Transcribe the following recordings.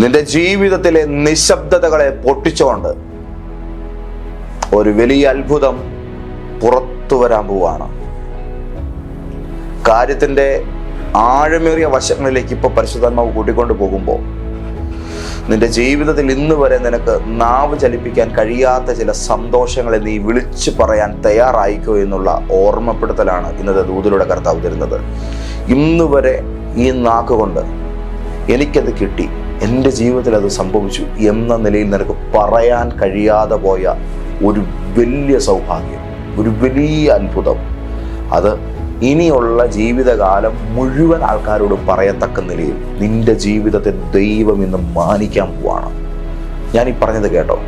നിന്റെ ജീവിതത്തിലെ നിശബ്ദതകളെ പൊട്ടിച്ചുകൊണ്ട് ഒരു വലിയ അത്ഭുതം പുറത്തു വരാൻ പോവാണ്. കാര്യത്തിന്റെ ആഴമേറിയ വശങ്ങളിലേക്ക് ഇപ്പൊ പരിശുദ്ധാത്മാവ് കൂട്ടിക്കൊണ്ട് പോകുമ്പോൾ നിന്റെ ജീവിതത്തിൽ ഇന്ന് വരെ നിനക്ക് നാവ് ചലിപ്പിക്കാൻ കഴിയാത്ത ചില സന്തോഷങ്ങളെ നീ വിളിച്ചു പറയാൻ തയ്യാറായിക്കോ എന്നുള്ള ഓർമ്മപ്പെടുത്തലാണ് ഇന്നത്തെ ദൂതിലൂടെ കർത്താവ് തരുന്നത്. ഇന്ന് വരെ ഈ നാക്കുകൊണ്ട് എനിക്കത് കിട്ടി. എന്റെ ജീവിതത്തിൽ അത് സംഭവിച്ചു എന്ന നിലയിൽ നിനക്ക് പറയാൻ കഴിയാതെ പോയ ഒരു വലിയ സൗഭാഗ്യം ഒരു വലിയ അത്ഭുതം. അത് ഇനിയുള്ള ജീവിതകാലം മുഴുവൻ ആൾക്കാരോട് പറയത്തക്ക നിലയിൽ നിന്റെ ജീവിതത്തെ ദൈവം ഇന്ന് മാനിക്കാൻ പോവാണ്. ഞാൻ ഈ പറഞ്ഞത് കേട്ടോ.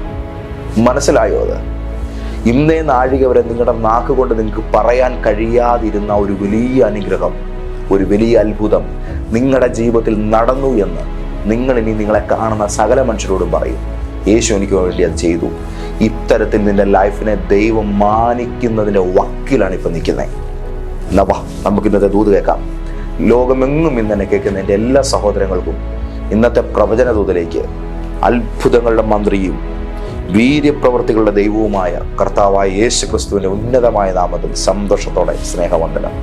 മനസ്സിലായോ അത്? ഇന്നേ നാഴിക വരെ നിങ്ങളുടെ നാക്ക് കൊണ്ട് നിങ്ങൾക്ക് പറയാൻ കഴിയാതിരുന്ന ഒരു വലിയ അനുഗ്രഹം ഒരു വലിയ അത്ഭുതം നിങ്ങളുടെ ജീവിതത്തിൽ നടന്നു എന്ന് നിങ്ങൾ ഇനി നിങ്ങളെ കാണുന്ന സകല മനുഷ്യരോടും പറയും യേശു എനിക്ക് വേണ്ടി അത് ചെയ്തു. ഇത്തരത്തിൽ നിന്റെ ലൈഫിനെ ദൈവം മാനിക്കുന്നതിന്റെ വക്കിലാണ് ഇപ്പം നിൽക്കുന്നത്. എന്നാ വാ നമുക്ക് ഇന്നത്തെ ദൂത് കേൾക്കാം. ലോകമെങ്ങും ഇന്ന് എന്നെ കേൾക്കുന്ന എന്റെ എല്ലാ സഹോദരങ്ങൾക്കും ഇന്നത്തെ പ്രവചന ദൂതിലേക്ക് അത്ഭുതങ്ങളുടെ മന്ത്രിയും വീര്യപ്രവർത്തികളുടെ ദൈവവുമായ കർത്താവായ യേശു ക്രിസ്തുവിന്റെ ഉന്നതമായ നാമത്തിൽ സന്തോഷത്തോടെ സ്നേഹവന്ദനം.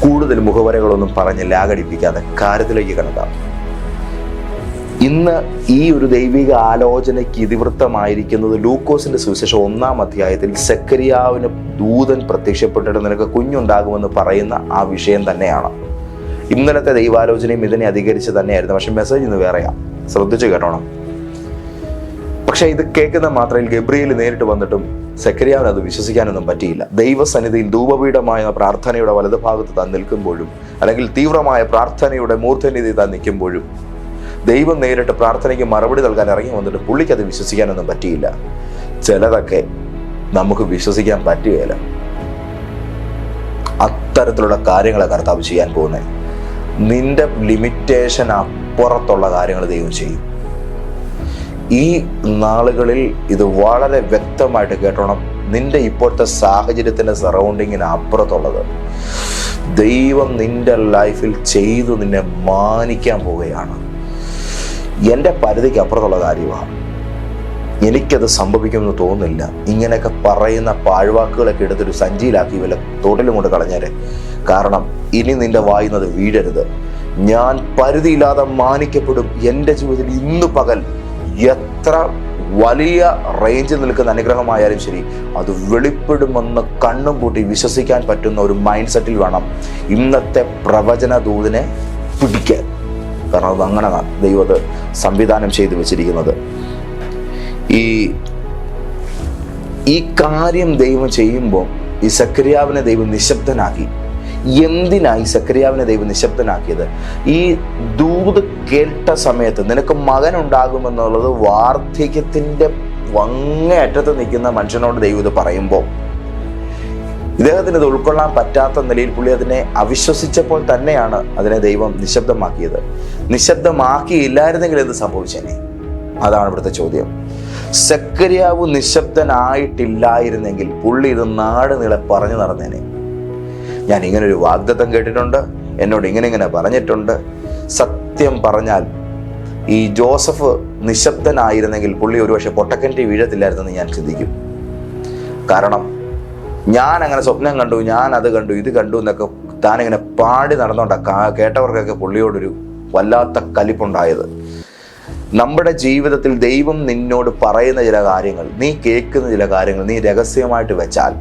കൂടുതൽ മുഖവരകളൊന്നും പറഞ്ഞ് ലാഗടിപ്പിക്കാതെ കാര്യത്തിലേക്ക് കടക്കാം. ഇന്ന് ഈ ഒരു ദൈവിക ആലോചനയ്ക്ക് ഇതിവൃത്തമായിരിക്കുന്നത് ലൂക്കോസിന്റെ സുവിശേഷം ഒന്നാം അധ്യായത്തിൽ സെക്കരിയാവിന് ദൂതൻ പ്രത്യക്ഷപ്പെട്ടിട്ട് നിനക്ക് കുഞ്ഞുണ്ടാകുമെന്ന് പറയുന്ന ആ വിഷയം തന്നെയാണ്. ഇന്നലത്തെ ദൈവാലോചനയും ഇതിനെ അധികരിച്ച് തന്നെയായിരുന്നു. പക്ഷെ മെസ്സേജ് ഇന്ന് വേറെയാ. ശ്രദ്ധിച്ചു കേട്ടോണം. പക്ഷെ ഇത് കേൾക്കുന്ന മാത്രയിൽ ഗബ്രിയിൽ നേരിട്ട് വന്നിട്ടും സെക്കരിയാവിന് അത് വിശ്വസിക്കാനൊന്നും പറ്റിയില്ല. ദൈവസന്നിധിയിൽ ധൂപപീഠമായ പ്രാർത്ഥനയുടെ വലതുഭാഗത്ത് താൻ നിൽക്കുമ്പോഴും അല്ലെങ്കിൽ തീവ്രമായ പ്രാർത്ഥനയുടെ മൂർദ്ധനിധി താൻ നിൽക്കുമ്പോഴും ദൈവം നേരിട്ട് പ്രാർത്ഥനയ്ക്ക് മറുപടി നൽകാൻ ഇറങ്ങി വന്നിട്ട് പുള്ളിക്ക് അത് വിശ്വസിക്കാനൊന്നും പറ്റിയില്ല. ചിലതൊക്കെ നമുക്ക് വിശ്വസിക്കാൻ പറ്റുകയില്ല. അത്തരത്തിലുള്ള കാര്യങ്ങളെ കർത്താവ് ചെയ്യാൻ പോകുന്നത് നിന്റെ ലിമിറ്റേഷൻ അപ്പുറത്തുള്ള കാര്യങ്ങൾ ദൈവം ചെയ്യും. ഈ നാളുകളിൽ ഇത് വളരെ വ്യക്തമായിട്ട് കേട്ടോണം. നിന്റെ ഇപ്പോഴത്തെ സാഹചര്യത്തിന്റെ സറൗണ്ടിങ്ങിന് അപ്പുറത്തുള്ളത്. ദൈവം നിന്റെ ലൈഫിൽ ചെയ്തു നിന്നെ മാനിക്കാൻ പോവുകയാണ്. എന്റെ പരിധിക്ക് അപ്പുറത്തുള്ള കാര്യമാണ്. എനിക്കത് സംഭവിക്കുമെന്ന് തോന്നുന്നില്ല. ഇങ്ങനെയൊക്കെ പറയുന്ന പാഴ്വാക്കുകളൊക്കെ എടുത്തൊരു സഞ്ചിയിലാക്കി വല്ല തോട്ടിലും കൊണ്ട് കളഞ്ഞേരെ. കാരണം ഇനി നിന്റെ വായുന്നത് വീഴരുത്. ഞാൻ പരിധിയില്ലാതെ മാനിക്കപ്പെടും. എന്റെ ജീവിതത്തിൽ ഇന്ന് പകൽ എത്ര വലിയ റേഞ്ചിൽ നിൽക്കുന്ന അനുഗ്രഹമായാലും ശരി അത് വെളിപ്പെടുമെന്ന് കണ്ണും കൂട്ടി വിശ്വസിക്കാൻ പറ്റുന്ന ഒരു മൈൻഡ് സെറ്റിൽ വേണം ഇന്നത്തെ പ്രവചന ദൂതിനെ പിടിക്കാൻ. കാരണം അത് അങ്ങനെ ദൈവത്തെ സംവിധാനം ചെയ്തു വെച്ചിരിക്കുന്നത്. ഈ ഈ കാര്യം ദൈവം ചെയ്യുമ്പോൾ ഈ സക്രിയാവിനെ ദൈവം നിശബ്ദനാക്കി. എന്തിനായി സക്രിയാവിനെ ദൈവം നിശബ്ദനാക്കിയത്? ഈ ദൂത് കേട്ട സമയത്ത് നിനക്ക് മകൻ ഉണ്ടാകുമെന്നുള്ളത് വാർദ്ധക്യത്തിന്റെ വങ്ങയറ്റത്ത് നിൽക്കുന്ന മനുഷ്യനോട് ദൈവം ഇത് പറയുമ്പോൾ ഇദ്ദേഹത്തിന് ഇത് ഉൾക്കൊള്ളാൻ പറ്റാത്ത നിലയിൽ പുള്ളി അതിനെ അവിശ്വസിച്ചപ്പോൾ തന്നെയാണ് അതിനെ ദൈവം നിശബ്ദമാക്കിയത്. നിശബ്ദമാക്കിയില്ലായിരുന്നെങ്കിൽ എന്ത് സംഭവിച്ചേനെ? അതാണ് ഇവിടുത്തെ ചോദ്യം. സക്കരിയാവ് നിശബ്ദനായിട്ടില്ലായിരുന്നെങ്കിൽ പുള്ളി ഇത് നാട് നീളെ പറഞ്ഞു നടന്നേനെ. ഞാൻ ഇങ്ങനെ ഒരു വാഗ്ദത്തം കേട്ടിട്ടുണ്ട് എന്നോട് ഇങ്ങനെ ഇങ്ങനെ പറഞ്ഞിട്ടുണ്ട്. സത്യം പറഞ്ഞാൽ ഈ ജോസഫ് നിശബ്ദനായിരുന്നെങ്കിൽ പുള്ളി ഒരുപക്ഷെ പൊട്ടക്കന്റെ വീഴത്തില്ലായിരുന്നെന്ന് ഞാൻ ചിന്തിക്കും. കാരണം ഞാൻ അങ്ങനെ സ്വപ്നം കണ്ടു ഞാൻ അത് കണ്ടു ഇത് കണ്ടു എന്നൊക്കെ താനിങ്ങനെ പാടി നടന്നോണ്ട കേട്ടവർക്കൊക്കെ പുള്ളിയോടൊരു വല്ലാത്ത കലിപ്പുണ്ടായത്. നമ്മുടെ ജീവിതത്തിൽ ദൈവം നിന്നോട് പറയുന്ന ചില കാര്യങ്ങൾ നീ കേൾക്കുന്ന ചില കാര്യങ്ങൾ നീ രഹസ്യമായിട്ട് വെച്ചാൽ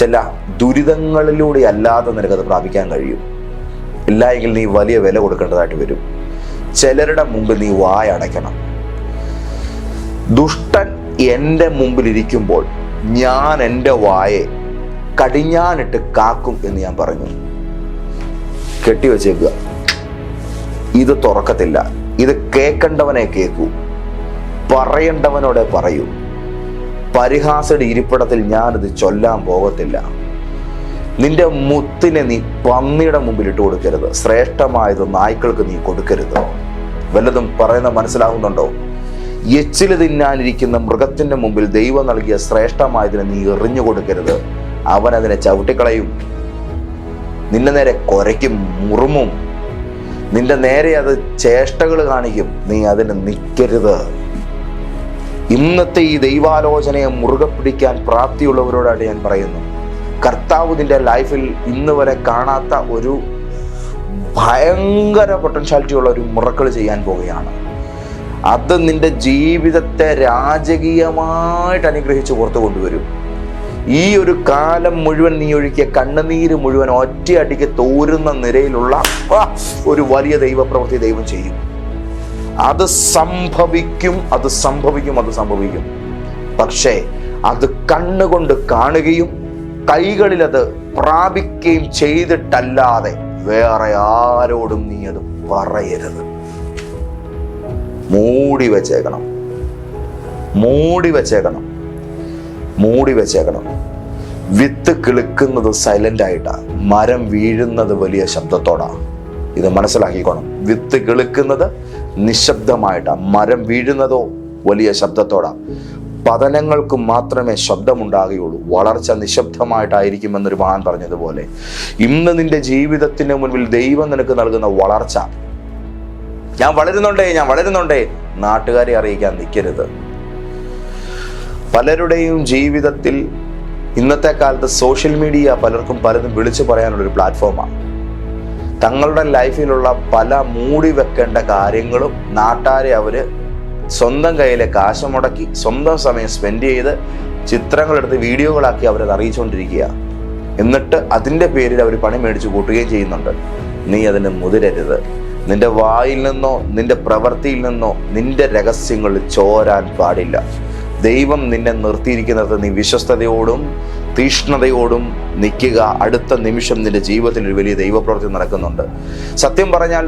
ചില ദുരിതങ്ങളിലൂടെ അല്ലാതെ നിനക്കത് പ്രാപിക്കാൻ കഴിയും. ഇല്ല എങ്കിൽ നീ വലിയ വില കൊടുക്കേണ്ടതായിട്ട് വരും. ചിലരുടെ മുമ്പിൽ നീ വായ അടയ്ക്കണം ദുഷ്ടൻ എന്റെ മുമ്പിൽ ഇരിക്കുമ്പോൾ ഞാൻ എന്റെ വായെ കടിഞ്ഞാനിട്ട് കാക്കും എന്ന് ഞാൻ പറഞ്ഞു. കെട്ടിവെച്ചേക്കുക. ഇത് തുറക്കത്തില്ല. ഇത് കേൾക്കേണ്ടവനെ കേൾക്കൂ. പറയേണ്ടവനോടെ പറയൂ. പരിഹാസയുടെ ഇരിപ്പിടത്തിൽ ഞാനിത് ചൊല്ലാൻ പോകത്തില്ല. നിന്റെ മുത്തിനെ നീ പന്നിയുടെ മുമ്പിൽ ഇട്ട് കൊടുക്കരുത്. ശ്രേഷ്ഠമായത് നായ്ക്കൾക്ക് നീ കൊടുക്കരുത്. വല്ലതും പറയുന്ന മനസ്സിലാകുന്നുണ്ടോ എച്ചിൽ തിന്നാനിരിക്കുന്ന മൃഗത്തിന്റെ മുമ്പിൽ ദൈവം നൽകിയ ശ്രേഷ്ഠമായതിനെ നീ എറിഞ്ഞു കൊടുക്കരുത്. അവൻ അതിനെ ചവിട്ടിക്കളയും. നിന്റെ നേരെ കൊരയ്ക്കും മുറുമും. നിന്റെ നേരെ അത് ചേഷ്ടകൾ കാണിക്കും. നീ അതിന് നിൽക്കരുത്. ഇന്നത്തെ ഈ ദൈവാലോചനയെ മുറുകെ പിടിക്കാൻ പ്രാപ്തിയുള്ളവരോടാണ് ഞാൻ പറയുന്നു. കർത്താവ് നിന്റെ ലൈഫിൽ ഇന്ന് വരെ കാണാത്ത ഒരു ഭയങ്കര പൊട്ടൻഷ്യാലിറ്റി ഉള്ള ഒരു മുറക്കൾ ചെയ്യാൻ പോവുകയാണ്. അത് നിന്റെ ജീവിതത്തെ രാജകീയമായിട്ട് അനുഗ്രഹിച്ച് പുറത്തു കൊണ്ടുവരും. ഈ ഒരു കാലം മുഴുവൻ നീ ഒഴുക്കിയ കണ്ണുനീര് മുഴുവൻ ഒറ്റയടിക്ക് തോരുന്ന നിരയിലുള്ള ഒരു വലിയ ദൈവപ്രവൃത്തി ദൈവം ചെയ്യും. അത് സംഭവിക്കും അത് സംഭവിക്കും അത് സംഭവിക്കും. പക്ഷേ അത് കണ്ണുകൊണ്ട് കാണുകയും കൈകളിൽ അത് പ്രാപിക്കുകയും ചെയ്തിട്ടല്ലാതെ വേറെ ആരോടും നീ അത് പറയരുത്. മൂടി വെച്ചേക്കണം. മൂടി വെച്ചേക്കണം. മൂടി വെച്ചേക്കണം. വിത്ത് കിളുക്കുന്നത് സൈലന്റ് ആയിട്ടാ. മരം വീഴുന്നത് വലിയ ശബ്ദത്തോടാ. ഇത് മനസ്സിലാക്കിക്കോണം. വിത്ത് കിളുക്കുന്നത് നിശബ്ദമായിട്ടാ. മരം വീഴുന്നതോ വലിയ ശബ്ദത്തോടാ. പതനങ്ങൾക്ക് മാത്രമേ ശബ്ദമുണ്ടാകുകയുള്ളൂ. വളർച്ച നിശബ്ദമായിട്ടായിരിക്കുമെന്നൊരു മഹാൻ പറഞ്ഞതുപോലെ. ഇന്ന് നിന്റെ ജീവിതത്തിന് മുൻപിൽ ദൈവം നിനക്ക് നൽകുന്ന വളർച്ച ഞാൻ വളരുന്നുണ്ടേ ഞാൻ വളരുന്നുണ്ടേ. നാട്ടുകാരെ അറിയിക്കാൻ നിൽക്കരുത്. പലരുടെയും ജീവിതത്തിൽ ഇന്നത്തെ കാലത്ത് സോഷ്യൽ മീഡിയ പലർക്കും പലതും വിളിച്ചു പറയാനുള്ളൊരു പ്ലാറ്റ്ഫോമാണ്. തങ്ങളുടെ ലൈഫിലുള്ള പല മൂടി വെക്കേണ്ട കാര്യങ്ങളും നാട്ടാരെ അവർ സ്വന്തം കയ്യിലെ കാശ് മുടക്കി സ്വന്തം സമയം സ്പെൻഡ് ചെയ്ത് ചിത്രങ്ങളെടുത്ത് വീഡിയോകളാക്കി അവരത് അറിയിച്ചുകൊണ്ടിരിക്കുക എന്നിട്ട് അതിന്റെ പേരിൽ അവർ പണി മേടിച്ച് കൂട്ടുകയും ചെയ്യുന്നുണ്ട്. നീ അതിന് മുതിരരുത്. നിന്റെ വായിൽ നിന്നോ നിന്റെ പ്രവൃത്തിയിൽ നിന്നോ നിന്റെ രഹസ്യങ്ങൾ ചോരാൻ പാടില്ല. ദൈവം നിന്നെ നിർത്തിയിരിക്കുന്നത് നീ വിശ്വസ്തയോടും തീഷ്ണതയോടും നിൽക്കുക. അടുത്ത നിമിഷം നിന്റെ ജീവിതത്തിൽ ഒരു വലിയ ദൈവപ്രവൃത്തി നടക്കുന്നുണ്ട്. സത്യം പറഞ്ഞാൽ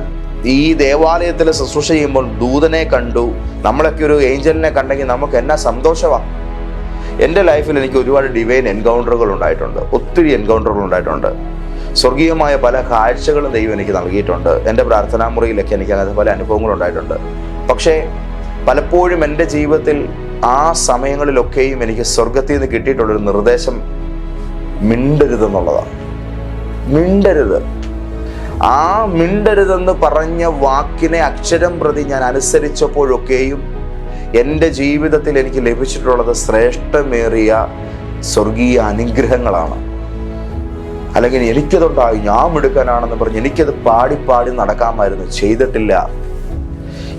ഈ ദേവാലയത്തിൽ ശുശ്രൂഷ ചെയ്യുമ്പോൾ ദൂതനെ കണ്ടു. നമ്മളൊക്കെ ഒരു ഏഞ്ചലിനെ കണ്ടെങ്കിൽ നമുക്ക് എന്നാ സന്തോഷമാണ് എന്റെ ലൈഫിൽ എനിക്ക് ഒരുപാട് ഡിവൈൻ എൻകൗണ്ടറുകൾ ഉണ്ടായിട്ടുണ്ട്. ഒത്തിരി എൻകൗണ്ടറുകൾ ഉണ്ടായിട്ടുണ്ട്. സ്വർഗീയമായ പല കാഴ്ചകളും ദൈവം എനിക്ക് നൽകിയിട്ടുണ്ട്. എന്റെ പ്രാർത്ഥനാ മുറിയിലൊക്കെ എനിക്ക് അങ്ങനത്തെ പല അനുഭവങ്ങളും ഉണ്ടായിട്ടുണ്ട് പക്ഷേ പലപ്പോഴും എന്റെ ജീവിതത്തിൽ ആ സമയങ്ങളിലൊക്കെയും എനിക്ക് സ്വർഗത്തിൽ നിന്ന് കിട്ടിയിട്ടുള്ളൊരു നിർദ്ദേശം മിണ്ടരുതെന്നുള്ളതാണ്. മിണ്ടരുത്. ആ മിണ്ടരുതെന്ന് പറഞ്ഞ വാക്കിനെ അക്ഷരം പ്രതി ഞാൻ അനുസരിച്ചപ്പോഴൊക്കെയും എന്റെ ജീവിതത്തിൽ എനിക്ക് ലഭിച്ചിട്ടുള്ളത് ശ്രേഷ്ഠമേറിയ സ്വർഗീയ അനുഗ്രഹങ്ങളാണ്. അല്ലെങ്കിൽ എനിക്കതുണ്ടായി ഞാൻ മിടുക്കനാണെന്ന് പറഞ്ഞ് എനിക്കത് പാടി പാടി നടക്കാമായിരുന്നു. ചെയ്തിട്ടില്ല.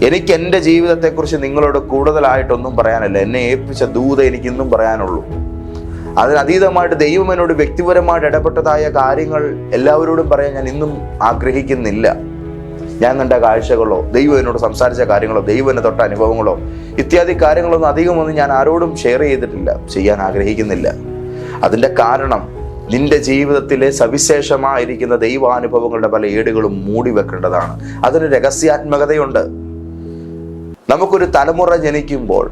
എനിക്ക് എന്റെ ജീവിതത്തെക്കുറിച്ച് നിങ്ങളോട് കൂടുതലായിട്ടൊന്നും പറയാനല്ല. എന്നെ ഏൽപ്പിച്ച ദൂത എനിക്ക് ഇന്നും പറയാനുള്ളൂ അതിനതീതമായിട്ട് ദൈവം എന്നോട് വ്യക്തിപരമായിട്ട് ഇടപെട്ടതായ കാര്യങ്ങൾ എല്ലാവരോടും പറയാൻ ഞാൻ ഇന്നും ആഗ്രഹിക്കുന്നില്ല. ഞാൻ കണ്ട കാഴ്ചകളോ ദൈവം എന്നോട് സംസാരിച്ച കാര്യങ്ങളോ ദൈവം എന്നെ തൊട്ട അനുഭവങ്ങളോ ഇത്യാദി കാര്യങ്ങളൊന്നും അധികമൊന്നും ഞാൻ ആരോടും ഷെയർ ചെയ്തിട്ടില്ല ചെയ്യാൻ ആഗ്രഹിക്കുന്നില്ല. അതിന്റെ കാരണം നിന്റെ ജീവിതത്തിലെ സവിശേഷമായിരിക്കുന്ന ദൈവാനുഭവങ്ങളുടെ പല ഏടുകളും മൂടി വെക്കേണ്ടതാണ്. അതിന് രഹസ്യാത്മകതയുണ്ട്. നമുക്കൊരു തലമുറ ജനിക്കുമ്പോൾ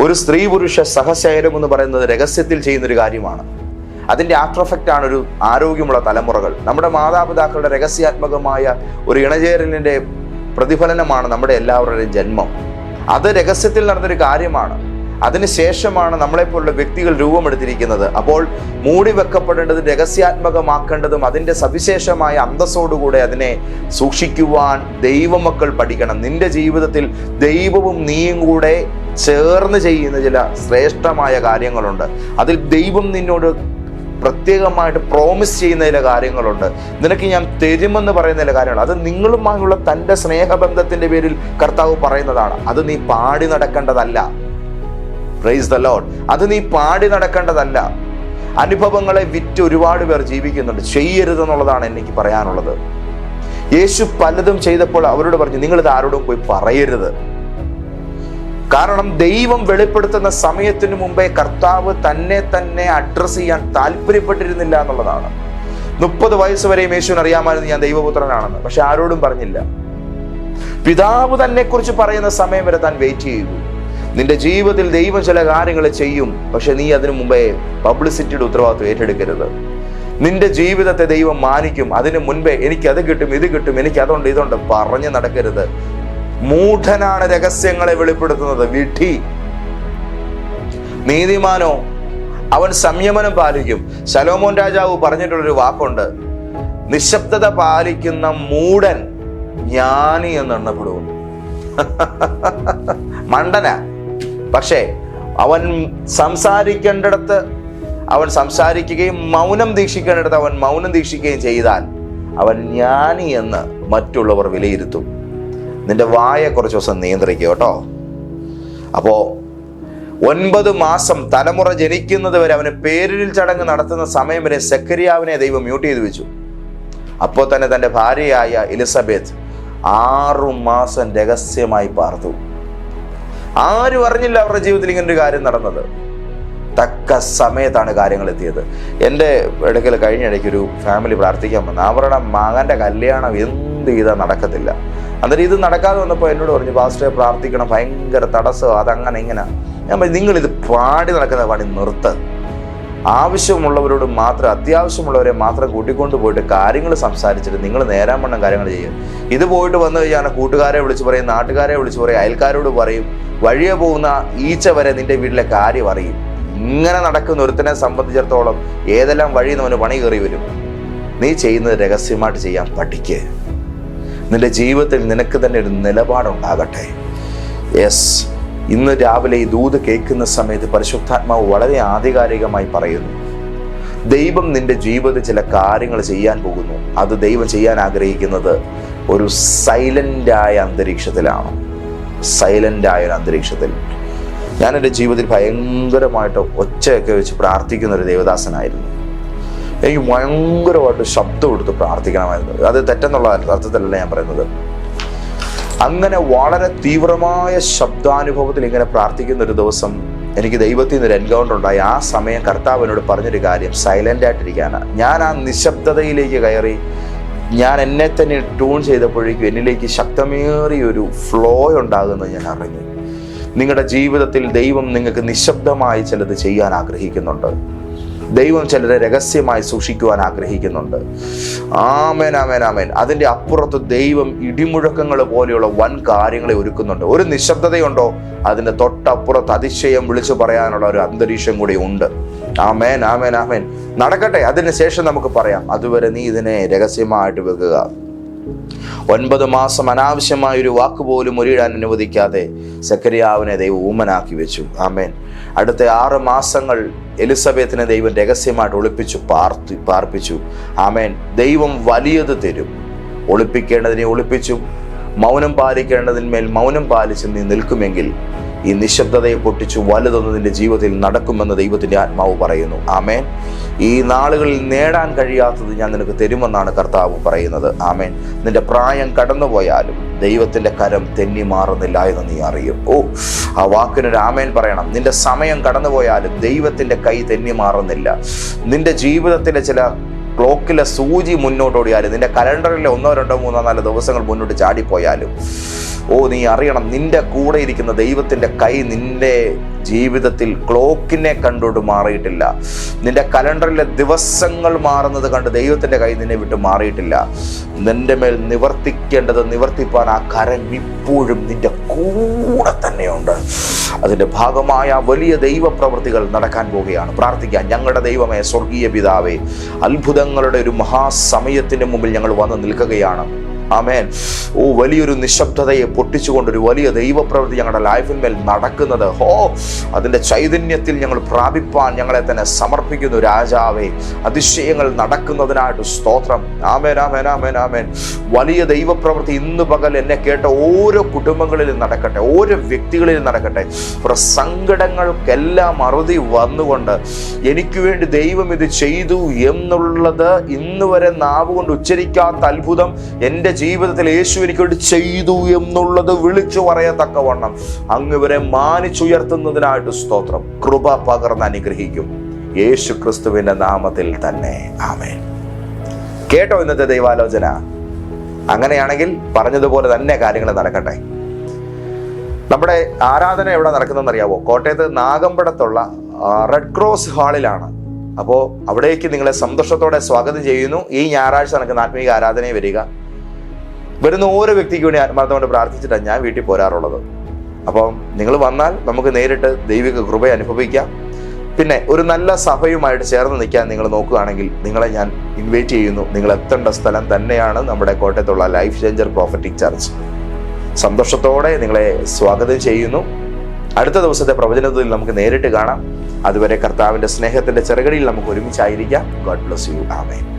ഒരു സ്ത്രീ പുരുഷ സഹശയനം എന്ന് പറയുന്നത് രഹസ്യത്തിൽ ചെയ്യുന്നൊരു കാര്യമാണ്. അതിന്റെ ആഫ്റ്റർ ആണ് ഒരു ആരോഗ്യമുള്ള തലമുറകൾ. നമ്മുടെ മാതാപിതാക്കളുടെ രഹസ്യാത്മകമായ ഒരു ഇണചേരലിന്റെ പ്രതിഫലനമാണ് നമ്മുടെ എല്ലാവരുടെയും ജന്മം. അത് രഹസ്യത്തിൽ നടന്നൊരു കാര്യമാണ്. അതിനുശേഷമാണ് നമ്മളെപ്പോലുള്ള വ്യക്തികൾ രൂപമെടുത്തിരിക്കുന്നത്. അപ്പോൾ മൂടി വെക്കപ്പെടേണ്ടത് രഹസ്യാത്മകമാക്കേണ്ടതും അതിന്റെ സവിശേഷമായ അന്തസ്സോടുകൂടെ അതിനെ സൂക്ഷിക്കുവാൻ ദൈവമക്കൾ പഠിക്കണം. നിന്റെ ജീവിതത്തിൽ ദൈവവും നീയും കൂടെ ചേർന്ന് ചെയ്യുന്ന ചില ശ്രേഷ്ഠമായ കാര്യങ്ങളുണ്ട്. അതിൽ ദൈവം നിന്നോട് പ്രത്യേകമായിട്ട് പ്രോമിസ് ചെയ്യുന്ന ചില കാര്യങ്ങളുണ്ട്. നിനക്ക് ഞാൻ തരുമെന്ന് പറയുന്ന ചില കാര്യങ്ങൾ. അത് നിങ്ങളുമായുള്ള തന്റെ സ്നേഹബന്ധത്തിന്റെ പേരിൽ കർത്താവ് പറയുന്നതാണ്. അത് നീ പാടി നടക്കേണ്ടതല്ല. പ്രൈസ് ദ ലോഡ് അത് നീ പാടി നടക്കേണ്ടതല്ല. അനുഭവങ്ങളെ വിറ്റ് ഒരുപാട് പേർ ജീവിക്കുന്നുണ്ട്. ചെയ്യരുതെന്നുള്ളതാണ് എനിക്ക് പറയാനുള്ളത്. യേശു പലതും ചെയ്തപ്പോൾ അവരോട് പറഞ്ഞു നിങ്ങൾ ഇത് ആരോടും പോയി പറയരുത്. കാരണം ദൈവം വെളിപ്പെടുത്തുന്ന സമയത്തിന് മുമ്പേ കർത്താവ് തന്നെ തന്നെ അഡ്രസ് ചെയ്യാൻ താല്പര്യപ്പെട്ടിരുന്നില്ല എന്നുള്ളതാണ്. മുപ്പത് വയസ്സ് വരെയും യേശുവിന് അറിയാമായിരുന്നു ഞാൻ ദൈവപുത്രനാണെന്ന്. പക്ഷെ ആരോടും പറഞ്ഞില്ല. പിതാവ് തന്നെ കുറിച്ച് പറയുന്ന സമയം വരെ താൻ വെയിറ്റ് ചെയ്തു. നിന്റെ ജീവിതത്തിൽ ദൈവം ചില കാര്യങ്ങൾ ചെയ്യും പക്ഷെ നീ അതിനു മുമ്പേ പബ്ലിസിറ്റിയുടെ ഉത്തരവാദിത്വം ഏറ്റെടുക്കരുത്. നിന്റെ ജീവിതത്തെ ദൈവം മാനിക്കും അതിനു മുൻപേ എനിക്ക് അത് കിട്ടും ഇത് കിട്ടും എനിക്ക് അതുണ്ട് ഇതുണ്ട് പറഞ്ഞു നടക്കരുത്. മൂഢനാണ് രഹസ്യങ്ങളെ വെളിപ്പെടുത്തുന്നത് വിധി നീതിമാനോ അവൻ സംയമനം പാലിക്കും. ശലോമോൻ രാജാവ് പറഞ്ഞിട്ടുള്ളൊരു വാക്കുണ്ട് നിശബ്ദത പാലിക്കുന്ന മൂടൻ ജ്ഞാനി എന്നെണ്ണപ്പെടുന്നു മണ്ടന. പക്ഷേ അവൻ സംസാരിക്കേണ്ടിടത്ത് അവൻ സംസാരിക്കുകയും മൗനം ദീക്ഷിക്കേണ്ടിടത്ത് അവൻ മൗനം ദീക്ഷിക്കുകയും ചെയ്താൽ അവൻ ജ്ഞാനി എന്ന് മറ്റുള്ളവർ വിലയിരുത്തും. നിന്റെ വായ കുറച്ച് ദിവസം നിയന്ത്രിക്കുക കേട്ടോ. അപ്പോ ഒൻപത് മാസം തലമുറ ജനിക്കുന്നത് വരെ അവന് പേരിൽ ചടങ്ങ് നടത്തുന്ന സമയം വരെ സെക്കരിയാവിനെ ദൈവം മ്യൂട്ട് ചെയ്തു വെച്ചു. അപ്പോൾ തന്നെ തന്റെ ഭാര്യയായ എലിസബത്ത് ആറു മാസം രഹസ്യമായി പാർത്തു. ആരും അറിഞ്ഞില്ല അവരുടെ ജീവിതത്തിൽ ഇങ്ങനെ ഒരു കാര്യം നടന്നത്? തക്ക സമയത്താണ് കാര്യങ്ങൾ എത്തിയത്. എന്റെ ഇടയ്ക്കൽ കഴിഞ്ഞ ഇടയ്ക്ക് ഒരു ഫാമിലി പ്രാർത്ഥിക്കാൻ വന്നു. അവരുടെ മകന്റെ കല്യാണം എന്ത് ചെയ്താൽ നടക്കത്തില്ല. അന്നേരം ഇത് നടക്കാതെ വന്നപ്പോൾ എന്നോട് പറഞ്ഞു പാസ്റ്ററെ പ്രാർത്ഥിക്കണം ഭയങ്കര തടസ്സം അതങ്ങനെ ഇങ്ങനെ. ഞാൻ പറഞ്ഞു നിങ്ങൾ ഇത് പാടി നടക്കുന്ന പണി നിർത്ത്. ആവശ്യമുള്ളവരോട് മാത്രം അത്യാവശ്യമുള്ളവരെ മാത്രം കൂട്ടിക്കൊണ്ട് പോയിട്ട് കാര്യങ്ങൾ സംസാരിച്ചിട്ട് നിങ്ങൾ നേരാൻ വണ്ണം കാര്യങ്ങൾ ചെയ്യും. ഇത് പോയിട്ട് വന്നു കഴിഞ്ഞാൽ കൂട്ടുകാരെ വിളിച്ച് പറയും നാട്ടുകാരെ വിളിച്ച് പറയും അയൽക്കാരോട് പറയും വഴിയെ പോകുന്ന ഈച്ച വരെ നിന്റെ വീട്ടിലെ കാര്യം അറിയും. ഇങ്ങനെ നടക്കുന്ന ഒരുത്തനെ സംബന്ധിച്ചിടത്തോളം ഏതെല്ലാം വഴി അവന് പണി കയറി വരും? നീ ചെയ്യുന്നത് രഹസ്യമായിട്ട് ചെയ്യാൻ പഠിക്ക്. നിന്റെ ജീവിതത്തിൽ നിനക്ക് തന്നെ ഒരു നിലപാടുണ്ടാകട്ടെ. യെസ് ഇന്ന് രാവിലെ ഈ ദൂത് കേൾക്കുന്ന സമയത്ത് പരിശുദ്ധാത്മാവ് വളരെ ആധികാരികമായി പറയുന്നു. ദൈവം നിന്റെ ജീവിതത്തിൽ ചില കാര്യങ്ങൾ ചെയ്യാൻ പോകുന്നു. അത് ദൈവം ചെയ്യാൻ ആഗ്രഹിക്കുന്നത് ഒരു സൈലന്റായ അന്തരീക്ഷത്തിലാണ്. സൈലന്റായ ഒരു അന്തരീക്ഷത്തിൽ. ഞാൻ എന്റെ ജീവിതത്തിൽ ഭയങ്കരമായിട്ട് ഒച്ചയൊക്കെ വെച്ച് പ്രാർത്ഥിക്കുന്ന ഒരു ദേവദാസനായിരുന്നു. എനിക്ക് ഭയങ്കരമായിട്ട് ശബ്ദം എടുത്ത് പ്രാർത്ഥിക്കണമായിരുന്നു. അത് തെറ്റെന്നുള്ള അർത്ഥത്തിലല്ല ഞാൻ പറയുന്നത്. അങ്ങനെ വളരെ തീവ്രമായ ശബ്ദാനുഭവത്തിൽ ഇങ്ങനെ പ്രാർത്ഥിക്കുന്ന ഒരു ദിവസം എനിക്ക് ദൈവത്തിൽ നിന്ന് എൻകൗണ്ടർ ഉണ്ടായി. ആ സമയം കർത്താവ് എന്നോട് പറഞ്ഞൊരു കാര്യം സൈലന്റ് ആയിട്ടിരിക്കാനാണ് ഞാൻ ആ നിശബ്ദതയിലേക്ക് കയറി ഞാൻ എന്നെ തന്നെ ട്യൂൺ ചെയ്തപ്പോഴേക്കും എന്നിലേക്ക് ശക്തമേറിയ ഒരു ഫ്ലോ ഉണ്ടാകുന്നത് ഞാൻ അറിഞ്ഞു. നിങ്ങളുടെ ജീവിതത്തിൽ ദൈവം നിങ്ങൾക്ക് നിശബ്ദമായി ചിലത് ചെയ്യാൻ ആഗ്രഹിക്കുന്നുണ്ട്. ദൈവം ചിലരെ രഹസ്യമായി സൂക്ഷിക്കുവാൻ ആഗ്രഹിക്കുന്നുണ്ട്. ആമേൻ ആമേൻ ആമേൻ. അതിന്റെ അപ്പുറത്ത് ദൈവം ഇടിമുഴക്കങ്ങൾ പോലെയുള്ള വൻ കാര്യങ്ങളെ ഒരുക്കുന്നുണ്ട്. ഒരു നിശബ്ദതയുണ്ടോ? അതിന്റെ തൊട്ടപ്പുറത്ത് അതിശയം വിളിച്ചു പറയാനുള്ള ഒരു അന്തരീക്ഷം കൂടി ഉണ്ട്. ആമേൻ ആമേൻ ആമേൻ. നടക്കട്ടെ അതിന് ശേഷം നമുക്ക് പറയാം. അതുവരെ നീ ഇതിനെ രഹസ്യമായിട്ട് വെക്കുക. ഒൻപത് മാസം അനാവശ്യമായ ഒരു വാക്ക് പോലും ഒരിടാൻ അനുവദിക്കാതെ സക്കരിയാവിനെ ദൈവം ഊമനാക്കി വെച്ചു. ആമേൻ. അടുത്ത ആറ് മാസങ്ങൾ എലിസബത്തിനെ ദൈവം രഹസ്യമായിട്ട് ഒളിപ്പിച്ചു പാർത്തി പാർപ്പിച്ചു. ആമേൻ. ദൈവം വലിയത് തരും. ഒളിപ്പിക്കേണ്ടതിനെ ഒളിപ്പിച്ചു. മൗനം പാലിക്കേണ്ടതിന്മേൽ മൗനം പാലിച്ച് നീ നിൽക്കുമെങ്കിൽ ഈ നിശബ്ദതയെ പൊട്ടിച്ച് വലുതൊന്ന് നിന്റെ ജീവിതത്തിൽ നടക്കുമെന്ന് ദൈവത്തിന്റെ ആത്മാവ് പറയുന്നു. ആമേൻ. ഈ നാളുകളിൽ നേടാൻ കഴിയാത്തത് ഞാൻ നിനക്ക് തരുമെന്നാണ് കർത്താവ് പറയുന്നത്. ആമേൻ. നിന്റെ പ്രായം കടന്നുപോയാലും ദൈവത്തിന്റെ കരം തെന്നി മാറുന്നില്ല എന്ന് നീ അറിയും. ഓ ആ വാക്കിനൊരു ആമേൻ പറയണം. നിന്റെ സമയം കടന്നുപോയാലും ദൈവത്തിന്റെ കൈ തെന്നി മാറുന്നില്ല. നിന്റെ ജീവിതത്തിലെ ചില ക്ലോക്കിലെ സൂചി മുന്നോട്ടോടിയാലും നിന്റെ കലണ്ടറിലെ ഒന്നോ രണ്ടോ മൂന്നോ നാലോ ദിവസങ്ങൾ മുന്നോട്ട് ചാടിപ്പോയാലും ഓ നീ അറിയണം നിന്റെ കൂടെ ഇരിക്കുന്ന ദൈവത്തിന്റെ കൈ നിന്റെ ജീവിതത്തിൽ ക്ലോക്കിനെ കണ്ടോട് മാറിയിട്ടില്ല. നിന്റെ കലണ്ടറിലെ ദിവസങ്ങൾ മാറുന്നത് കണ്ട് ദൈവത്തിന്റെ കൈ നിന്നെ വിട്ട് മാറിയിട്ടില്ല. നിന്റെ മേൽ നിവർത്തിക്കേണ്ടത് നിവർത്തിപ്പാൻ ആ കരം ഇപ്പോഴും നിന്റെ കൂടെ തന്നെയുണ്ട്. അതിന്റെ ഭാഗമായ വലിയ ദൈവപ്രവൃത്തികൾ നടക്കാൻ പോവുകയാണ്. പ്രാർത്ഥിക്കാൻ ഞങ്ങളുടെ ദൈവമേ സ്വർഗീയ പിതാവേ അത്ഭുതങ്ങളുടെ ഒരു മഹാസമയത്തിന് മുമ്പിൽ ഞങ്ങൾ വന്ന് നിൽക്കുകയാണ്. ആമേൻ. ഓ വലിയൊരു നിശബ്ദതയെ പൊട്ടിച്ചുകൊണ്ടൊരു വലിയ ദൈവപ്രവൃത്തി ഞങ്ങളുടെ ലൈഫിന്മേൽ നടക്കുന്നത്. ഹോ അതിന്റെ ചൈതന്യത്തിൽ ഞങ്ങൾ പ്രാപിപ്പാൻ ഞങ്ങളെ തന്നെ സമർപ്പിക്കുന്നു രാജാവേ. അതിശയങ്ങൾ നടക്കുന്നതിനായിട്ട് സ്തോത്രം. ആമേൻ ആമേൻ ആമേൻ ആമേൻ. വലിയ ദൈവപ്രവൃത്തി ഇന്ന് പകൽ എന്നെ കേട്ട ഓരോ കുടുംബങ്ങളിലും നടക്കട്ടെ ഓരോ വ്യക്തികളിലും നടക്കട്ടെ. സങ്കടങ്ങൾക്കെല്ലാം അറുതി വന്നുകൊണ്ട് എനിക്ക് വേണ്ടി ദൈവം ഇത് ചെയ്തു എന്നുള്ളത് ഇന്ന് വരെ നാവ് കൊണ്ട് ഉച്ചരിക്കാത്ത അത്ഭുതം എന്റെ ജീവിതത്തിൽ യേശു എനിക്ക് വേണ്ടി ചെയ്തു എന്നുള്ളത് വിളിച്ചു പറയത്തക്കവണ്ണം അങ്ങ് ഇവരെ മാനിച്ചുയർത്തുന്നതിനായിട്ട് സ്തോത്രം. കൃപ പകർന്ന് അനുഗ്രഹിക്കും. യേശു ക്രിസ്തുവിന്റെ നാമത്തിൽ തന്നെ. ആമേൻ. കേട്ടോ ഇന്നത്തെ ദൈവാലോചന? അങ്ങനെയാണെങ്കിൽ പറഞ്ഞതുപോലെ തന്നെ കാര്യങ്ങൾ നടക്കട്ടെ. നമ്മുടെ ആരാധന എവിടെ നടക്കുന്നതെന്ന് അറിയാവോ കോട്ടയത്ത് നാഗമ്പടത്തുള്ള റെഡ് ക്രോസ് ഹാളിലാണ്. അപ്പോൾ അവിടേക്ക് നിങ്ങളെ സന്തോഷത്തോടെ സ്വാഗതം ചെയ്യുന്നു. ഈ ഞായറാഴ്ച നടക്കുന്ന ആത്മീയ ആരാധനയെ വരിക. വരുന്ന ഓരോ വ്യക്തിക്ക് വേണ്ടി ആത്മാർത്ഥമായിട്ട് പ്രാർത്ഥിച്ചിട്ടാണ് ഞാൻ വീട്ടിൽ പോരാറുള്ളത്. അപ്പം നിങ്ങൾ വന്നാൽ നമുക്ക് നേരിട്ട് ദൈവിക കൃപ അനുഭവിക്കാം. പിന്നെ ഒരു നല്ല സഭയുമായിട്ട് ചേർന്ന് നിൽക്കാൻ നിങ്ങൾ നോക്കുകയാണെങ്കിൽ നിങ്ങളെ ഞാൻ ഇൻവൈറ്റ് ചെയ്യുന്നു. നിങ്ങൾ എത്തേണ്ട സ്ഥലം തന്നെയാണ് നമ്മുടെ കോട്ടയത്തുള്ള ലൈഫ് ചേഞ്ചർ പ്രോഫറ്റിക് ചർച്ച് സന്തോഷത്തോടെ നിങ്ങളെ സ്വാഗതം ചെയ്യുന്നു. അടുത്ത ദിവസത്തെ പ്രവചനത്തിൽ നമുക്ക് നേരിട്ട് കാണാം. അതുവരെ കർത്താവിന്റെ സ്നേഹത്തിന്റെ ചെറുകടിയിൽ നമുക്ക് ഒരുമിച്ചായിരിക്കാം. God bless you amen